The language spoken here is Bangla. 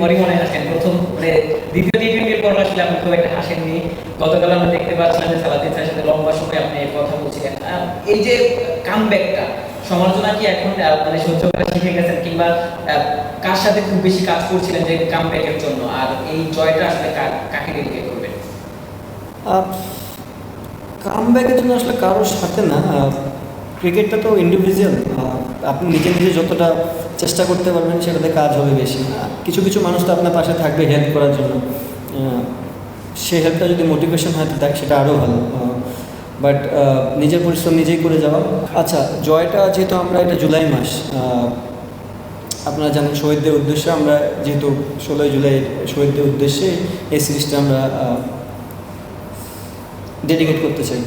পরই মনে হাসেন প্রথম মানে দ্বিতীয় টি টোয়েন্টির পর আসলে আপনি খুব একটা হাসেননি গতকাল আমরা দেখতে পাচ্ছিলাম যে সালাদিন স্যারের সাথে লম্বা সময় আপনি কথা বলছিলেন। এই যে কামব্যাকটা সমালোচনা কি এখন মানে সহ্য করা শিখে গেছেন কিংবা কার সাথে খুব বেশি কাজ করছিলেন যে কামব্যাকের জন্য? আর এই জয়টা আসলে কাকে ডেডিকেট করবেন? কাম ব্যাকের জন্য আসলে কারোর সাথে না ক্রিকেটটা তো ইন্ডিভিজুয়াল আপনি নিজে নিজে যতটা চেষ্টা করতে পারবেন সেটাতে কাজ হবে বেশি। কিছু কিছু মানুষ তো আপনার পাশে থাকবে হেল্প করার জন্য। সে হেল্পটা যদি মোটিভেশন হয় দেখ সেটা আরও ভালো। বাট নিজের পরিশ্রম নিজেই করে যাওয়া। আচ্ছা জয়টা যেহেতু আমরা এটা জুলাই মাস আপনারা জানেন শহীদদের উদ্দেশ্যে আমরা যেহেতু ষোলোই জুলাই শহীদদের উদ্দেশ্যে এই সিরিজটা আমরা ডেডিকেট করতে চাই।